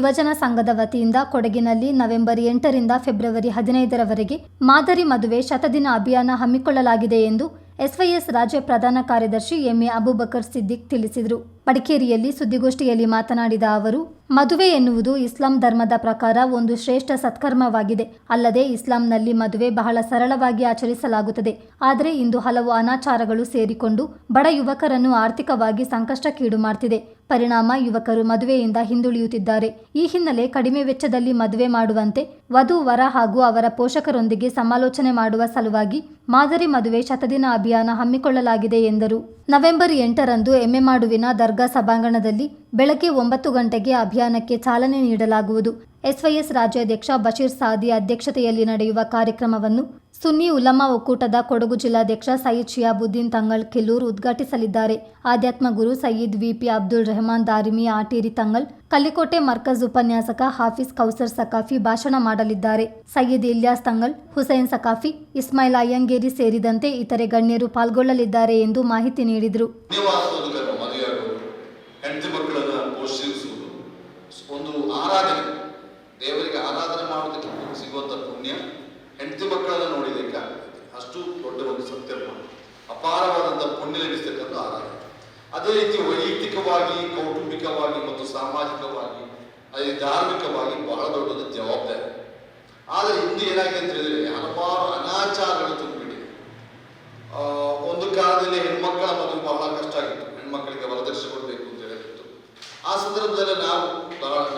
ಯುವಜನ ಸಂಘದ ವತಿಯಿಂದ ಕೊಡಗಿನಲ್ಲಿ ನವೆಂಬರ್ ಎಂಟರಿಂದ ಫೆಬ್ರವರಿ ಹದಿನೈದರವರೆಗೆ ಮಾದರಿ ಮದುವೆ ಶತದಿನ ಅಭಿಯಾನ ಹಮ್ಮಿಕೊಳ್ಳಲಾಗಿದೆ ಎಂದು ಎಸ್ವೈಎಸ್ ರಾಜ್ಯ ಪ್ರಧಾನ ಕಾರ್ಯದರ್ಶಿ ಎಂಎ ಅಬೂಬಕರ್ ಸಿದ್ದಿಕ್ ತಿಳಿಸಿದರು. ಮಡಿಕೇರಿಯಲ್ಲಿ ಸುದ್ದಿಗೋಷ್ಠಿಯಲ್ಲಿ ಮಾತನಾಡಿದ ಅವರು, ಮದುವೆ ಎನ್ನುವುದು ಇಸ್ಲಾಂ ಧರ್ಮದ ಪ್ರಕಾರ ಒಂದು ಶ್ರೇಷ್ಠ ಸತ್ಕರ್ಮವಾಗಿದೆ. ಅಲ್ಲದೆ ಇಸ್ಲಾಂನಲ್ಲಿ ಮದುವೆ ಬಹಳ ಸರಳವಾಗಿ ಆಚರಿಸಲಾಗುತ್ತದೆ. ಆದರೆ ಇಂದು ಹಲವು ಅನಾಚಾರಗಳು ಸೇರಿಕೊಂಡು ಬಡ ಯುವಕರನ್ನು ಆರ್ಥಿಕವಾಗಿ ಸಂಕಷ್ಟಕ್ಕೀಡು ಮಾಡ್ತಿದೆ. ಪರಿಣಾಮ ಯುವಕರು ಮದುವೆಯಿಂದ ಹಿಂದುಳಿಯುತ್ತಿದ್ದಾರೆ. ಈ ಹಿನ್ನೆಲೆ ಕಡಿಮೆ ವೆಚ್ಚದಲ್ಲಿ ಮದುವೆ ಮಾಡುವಂತೆ ವಧು, ವರ ಹಾಗೂ ಅವರ ಪೋಷಕರೊಂದಿಗೆ ಸಮಾಲೋಚನೆ ಮಾಡುವ ಸಲುವಾಗಿ ಮಾದರಿ ಮದುವೆ ಶತದಿನ ಅಭಿಯಾನ ಹಮ್ಮಿಕೊಳ್ಳಲಾಗಿದೆ ಎಂದರು. ನವೆಂಬರ್ ಎಂಟರಂದು ಎಮ್ಮೆಮಾಡುವಿನ ದರ್ಗಾ ಸಭಾಂಗಣದಲ್ಲಿ ಬೆಳಗ್ಗೆ ಒಂಬತ್ತು ಗಂಟೆಗೆ ಅಭಿಯಾನಕ್ಕೆ ಚಾಲನೆ ನೀಡಲಾಗುವುದು. ಎಸ್ವೈಎಸ್ ರಾಜ್ಯಾಧ್ಯಕ್ಷ ಬಶೀರ್ ಸಾದಿ ಅಧ್ಯಕ್ಷತೆಯಲ್ಲಿ ನಡೆಯುವ ಕಾರ್ಯಕ್ರಮವನ್ನು ಸುನ್ನಿ ಉಲಮ್ಮ ಒಕ್ಕೂಟದ ಕೊಡಗು ಜಿಲ್ಲಾಧ್ಯಕ್ಷ ಸಯೀದ್ ಶಿಯಾಬುದ್ದೀನ್ ತಂಗಳ್ ಕಿಲ್ಲೂರ್ ಉದ್ಘಾಟಿಸಲಿದ್ದಾರೆ. ಆಧ್ಯಾತ್ಮ ಗುರು ಸಯೀದ್ ವಿಪಿ ಅಬ್ದುಲ್ ರೆಹಮಾನ್, ದಾರಿಮಿ ಆಟೇರಿ ತಂಗಲ್, ಕಲ್ಲಿಕೋಟೆ ಮರ್ಕಜ್ ಉಪನ್ಯಾಸಕ ಹಾಫೀಸ್ ಕೌಸರ್ ಸಕಾಫಿ ಭಾಷಣ ಮಾಡಲಿದ್ದಾರೆ. ಸಯ್ಯದ್ ಇಲ್ಯಾಸ್ ತಂಗಲ್, ಹುಸೈನ್ ಸಕಾಫಿ, ಇಸ್ಮಾಯಿಲ್ ಅಯ್ಯಂಗೇರಿ ಸೇರಿದಂತೆ ಇತರೆ ಗಣ್ಯರು ಪಾಲ್ಗೊಳ್ಳಲಿದ್ದಾರೆ ಎಂದು ಮಾಹಿತಿ ನೀಡಿದರು. ಹೆಂಡತಿ ಮಕ್ಕಳನ್ನು ಪೋಷಿಸುವುದು. ಒಂದು ಆರಾಧನೆ. ದೇವರಿಗೆ ಆರಾಧನೆ ಮಾಡೋದಕ್ಕೆ ಸಿಗುವಂಥ ಪುಣ್ಯ. ಹೆಂಡತಿ ಮಕ್ಕಳನ್ನ ನೋಡಿದಕ್ಕೆ ಅಷ್ಟು ದೊಡ್ಡ ಒಂದು ಸತ್ಕರ್ಮ. ಅಪಾರವಾದಂಥ ಪುಣ್ಯ ಲಭಿಸ್ತಕ್ಕಂಥ ಆರಾಧನೆ. ಅದೇ ರೀತಿ ವೈಯಕ್ತಿಕವಾಗಿ, ಕೌಟುಂಬಿಕವಾಗಿ ಮತ್ತು ಸಾಮಾಜಿಕವಾಗಿ ಅದೇ ಧಾರ್ಮಿಕವಾಗಿ ಬಹಳ ದೊಡ್ಡದ ಜವಾಬ್ದಾರಿ. ಆದರೆ ಇಂದು ಏನಾಗಿದೆ ಅಂತ ಹೇಳಿದ್ರೆ ಹಲವಾರು ಅನಾಚಾರಗಳು ತುಂಬಿಟ್ಟಿದೆ ಒಂದು ಕಾಲದಲ್ಲಿ ಹೆಣ್ಮಕ್ಕಳ ಮದುವೆ ಬಹಳ ಕಷ್ಟ ಆಗಿತ್ತು ಹೆಣ್ಮಕ್ಕಳಿಗೆ ವರದಕ್ಷಿಣೆ ಕೊಡಬೇಕು ಅಂತ ಹೇಳಿತ್ತು ಆ ಸಂದರ್ಭದಲ್ಲಿ ನಾವು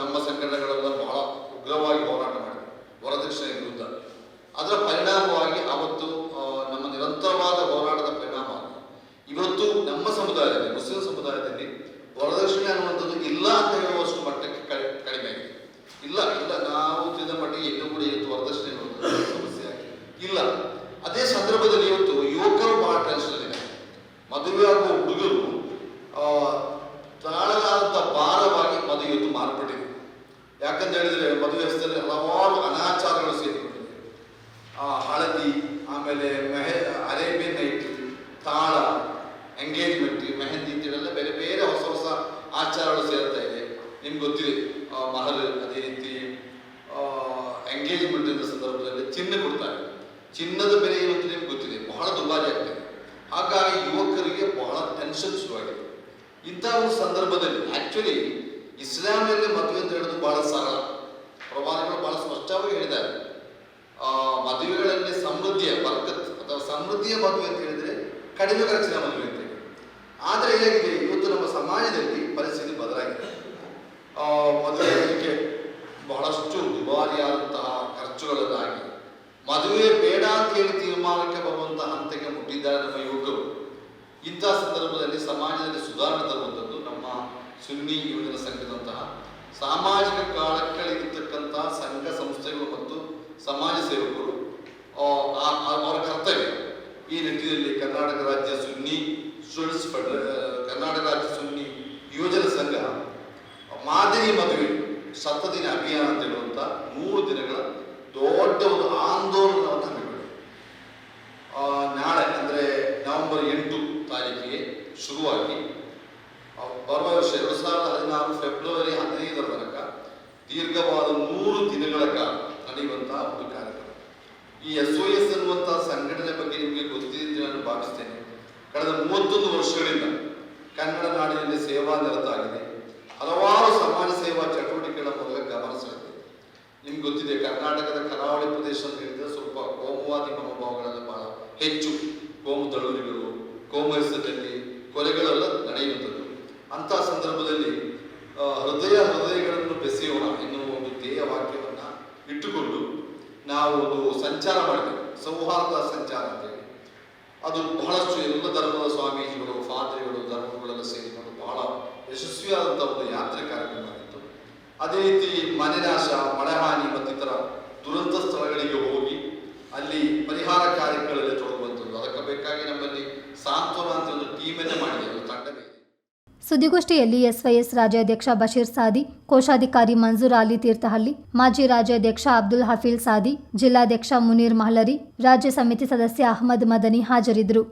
ನಮ್ಮ ಸಂಘಟನೆಗಳೆಲ್ಲ ಬಹಳ ಉಗ್ರವಾಗಿ ಹೋರಾಟ ಮಾಡಿದ್ವಿ. ವರದಕ್ಷಿಣೆ ವಿರುದ್ಧ. ಅದರ ಪರಿಣಾಮವಾಗಿ ಅವತ್ತು ನಮ್ಮ ನಿರಂತರವಾದ ಹೋರಾಟದ ಪರಿಣಾಮ ಇವತ್ತು ನಮ್ಮ ಸಮುದಾಯದಲ್ಲಿ, ಮುಸ್ಲಿಂ ಸಮುದಾಯದಲ್ಲಿ ವರದಕ್ಷಿಣೆ ಅನ್ನುವಂಥದ್ದು ಇಲ್ಲ ಅಂತ ಹೇಳುವಷ್ಟು ಮಟ್ಟಕ್ಕೆ ಕಡಿ- ಕಡಿಮೆ ಆಗಿದೆ ಇಲ್ಲ ಇಲ್ಲ ನಾವು ತಿಳಿದ ಮಟ್ಟಿಗೆ ಎಲ್ಲೂ ಕೂಡ ಇವತ್ತು ವರದಕ್ಷಿಣೆ ಅನ್ನುವಂಥದ್ದು ಸಮಸ್ಯೆ ಆಗಿದೆ ಇಲ್ಲ ಅದೇ ಸಂದರ್ಭದಲ್ಲಿ ಇವತ್ತು ಯುವಕರು ಬಹಳ ಟೆನ್ಷನ್ ಇದೆ ಮದುವೆ ಆಗುವ ಹುಡುಗರು ಆ, ತಾಳಲಾದಂಥ ಭಾರವಾಗಿ ಮದುವೆ ಇವತ್ತು ಮಾರ್ಪಟ್ಟಿದೆ ಯಾಕಂತ ಹೇಳಿದ್ರೆ ಮದುವೆ ಹೆಸರಲ್ಲಿ ಹಲವಾರು ಅನಾಚಾರಗಳು ಸೇರಿಕೊಂಡಿದೆ ಆ, ಹಳದಿ ಆಮೇಲೆ ಮೆಹೆ ಅರೇಬಿಯನ್ ನೈಟ್ ತಾಳ ಎಂಗೇಜ್ಮೆಂಟ್ ಮೆಹಂದಿ ಇಂಥವೆಲ್ಲ ಬೇರೆ ಬೇರೆ ಹೊಸ ಹೊಸ ಆಚಾರಗಳು ಸೇರ್ತಾ ಇದೆ. ನಿಮ್ಗೆ ಗೊತ್ತಿದೆ ಮಹಲ್ ಅದೇ ರೀತಿ ಎಂಗೇಜ್ಮೆಂಟ್ ಇದ್ದ ಸಂದರ್ಭದಲ್ಲಿ ಚಿನ್ನ ಕೊಡ್ತಾರೆ. ಚಿನ್ನದ ಬೆಲೆ ಇವತ್ತು ನಿಮ್ಗೆ ಗೊತ್ತಿದೆ. ಬಹಳ ದುಬಾರಿ ಆಗ್ತದೆ. ಹಾಗಾಗಿ ಯುವಕರಿಗೆ ಬಹಳ ಟೆನ್ಷನ್ ಶುರುವಾಗಿದೆ. ಇಂಥ ಒಂದು ಸಂದರ್ಭದಲ್ಲಿ ಆಕ್ಚುಲಿ ಇಸ್ಲಾಂನಲ್ಲಿ ಮದುವೆ ಅಂತ ಹೇಳೋದು ಬಹಳ ಸರಳ. ಪ್ರವಾದಿಗಳು ಬಹಳ ಸ್ಪಷ್ಟವಾಗಿ ಹೇಳಿದ್ದಾರೆ. ಮದುವೆಗಳಲ್ಲಿ ಸಮೃದ್ಧಿಯ, ಬರ್ಕತ್ ಅಥವಾ ಸಮೃದ್ಧಿಯ ಮದುವೆ ಅಂತ ಹೇಳಿದ್ರೆ ಕಡಿಮೆ ಖರ್ಚಿನ ಮದುವೆ. ಏನಾಗಿದೆ ಇವತ್ತು ನಮ್ಮ ಸಮಾಜದಲ್ಲಿ ಪರಿಸ್ಥಿತಿ ಬದಲಾಗಿದೆ. ಮದುವೆಗೆ ಬಹಳಷ್ಟು ದುಬಾರಿಯಾದಂತಹ ಖರ್ಚುಗಳನ್ನಾಗಿ, ಮದುವೆ ಬೇಡ ಅಂತ ಹೇಳಿ ತೀರ್ಮಾನಕ್ಕೆ ಬರುವಂತಹ ಹಂತಕ್ಕೆ ಮುಟ್ಟಿದ್ದಾರೆ ನಮ್ಮ ಯುವಕರು. ಇಂತಹ ಸಂದರ್ಭದಲ್ಲಿ ಸಮಾಜದಲ್ಲಿ ಸುಧಾರಣೆ ತರುವಂಥದ್ದು ನಮ್ಮ ಸುನ್ನಿ ಯುವಜನ ಸಂಘದಂತಹ ಸಾಮಾಜಿಕ ಕಾಳಕಳಿರ್ತಕ್ಕಂತಹ ಸಂಘ ಸಂಸ್ಥೆಗಳು ಮತ್ತು ಸಮಾಜ ಸೇವಕರು ಅವರ ಕರ್ತವ್ಯ. ಈ ನಿಟ್ಟಿನಲ್ಲಿ ಕರ್ನಾಟಕ ರಾಜ್ಯ ಸುನ್ನಿ ಸ್ಟೂಡೆಂಟ್ಸ್ ಫೆಡರ ಕರ್ನಾಟಕ ರಾಜ್ಯ ಸುನ್ನಿ ಯುವಜನ ಸಂಘ ಮಾದರಿ ಮದುವೆ ಶತದಿನ ಅಭಿಯಾನ ಅಂತ ಹೇಳುವಂತ ಮೂರು ದಿನಗಳ ದೊಡ್ಡ ಒಂದು ಆಂದೋಲನವನ್ನು ಹಮ್ಮಿಕೊಂಡಿದೆ ಆ, ನಾಳೆ ಅಂದರೆ ನವೆಂಬರ್ ಎಂಟು ತಾರೀಕಿಗೆ ಶುರುವಾಗಿ ಬರುವ ವರ್ಷ ಎರಡು ಸಾವಿರದ ಹದಿನಾರು ಫೆಬ್ರವರಿ ಹದಿನೈದರ ತನಕ ದೀರ್ಘವಾದ ಮೂರು ದಿನಗಳ ಕಾಲ ನಡೆಯುವಂತಹ ಒಂದು ಕಾರ್ಯಕ್ರಮ. ಈ ಎಸ್ ಎಸ್ ಅನ್ನುವಂತಹ ಸಂಘಟನೆ ಬಗ್ಗೆ ನಿಮಗೆ ಗೊತ್ತಿದೆ ಅಂತ ನಾನು ಭಾವಿಸ್ತೇನೆ. ಕಳೆದ ಮೂವತ್ತೊಂದು ವರ್ಷಗಳಿಂದ ಕನ್ನಡ ನಾಡಿನಲ್ಲಿ ಸೇವಾ ನಿರತಾಗಿದೆ ಹಲವಾರು ಸಮಾಜ ಸೇವಾ ಚಟುವಟಿಕೆಗಳ ಮೂಲಕ ಗಮನ ಸೆಳೆದಿದೆ ನಿಮ್ಗೆ ಗೊತ್ತಿದೆ, ಕರ್ನಾಟಕದ ಕರಾವಳಿ ಪ್ರದೇಶ ಅಂತ ಹೇಳಿದ್ರೆ ಸ್ವಲ್ಪ ಕೋಮುವಾದಿ ಮನೋಭಾವಗಳನ್ನು ಬಹಳ ಹೆಚ್ಚು. ಕೋಮು ತಳುವರಿಗಳು ಕೋಮು ಹೆಸರಿನಲ್ಲಿ ಕೊಲೆಗಳೆಲ್ಲ ನಡೆಯುತ್ತದೆ ಅಂತಹ ಸಂದರ್ಭದಲ್ಲಿ ಹೃದಯ ಹೃದಯಗಳನ್ನು ಬೆಸೆಯೋಣ ಎನ್ನುವ ಒಂದು ಧ್ಯೇಯ ವಾಕ್ಯವನ್ನು ಇಟ್ಟುಕೊಂಡು ನಾವು ಒಂದು ಸಂಚಾರ ಮಾಡಬೇಕು. ಸೌಹಾರ್ದ ಸಂಚಾರ ಅಂತೇಳಿ ಅದು ಬಹಳಷ್ಟು ಎಲ್ಲ ಧರ್ಮದ ಸ್ವಾಮೀಜಿಗಳು, ಫಾದ್ರಿಗಳು, ಧರ್ಮಗಳೆಲ್ಲ ಸೇರಿಕೊಂಡು ಬಹಳ ಯಶಸ್ವಿಯಾದಂಥ ಒಂದು ಯಾತ್ರೆ ಕಾರ್ಯಕ್ರಮ ಆಗಿತ್ತು ಅದೇ ರೀತಿ ಮನೆ ನಾಶ ಮಳೆಹಾನಿ ಮತ್ತಿತರ ದುರಂತ ಸ್ಥಳಗಳಿಗೆ ಹೋಗಿ ಅಲ್ಲಿ ಪರಿಹಾರ ಕಾರ್ಯಗಳಲ್ಲಿ ತೊಡಗುವಂಥದ್ದು. ಅದಕ್ಕೆ ಬೇಕಾಗಿ ನಮ್ಮಲ್ಲಿ ಸಾಂತ್ವನ ಅಂತ ಒಂದು ಟೀಮನ್ನೇ ಮಾಡಿದೆ ಒಂದು ತಂಡವೇ ಇದೆ. ಸುದ್ದಿಗೋಷ್ಠಿಯಲ್ಲಿ ಎಸ್ವೈಎಸ್ ರಾಜ್ಯಾಧ್ಯಕ್ಷ ಬಶೀರ್ ಸಾದಿ, ಕೋಶಾಧಿಕಾರಿ ಮಂಜೂರ್ ಅಲಿ ತೀರ್ಥಹಳ್ಳಿ, ಮಾಜಿ ರಾಜ್ಯಾಧ್ಯಕ್ಷ ಅಬ್ದುಲ್ ಹಫೀಲ್ ಸಾದಿ, ಜಿಲ್ಲಾಧ್ಯಕ್ಷ ಮುನೀರ್ ಮಹಲರಿ, ರಾಜ್ಯ ಸಮಿತಿ ಸದಸ್ಯ ಅಹಮದ್ ಮದನಿ ಹಾಜರಿದ್ದರು.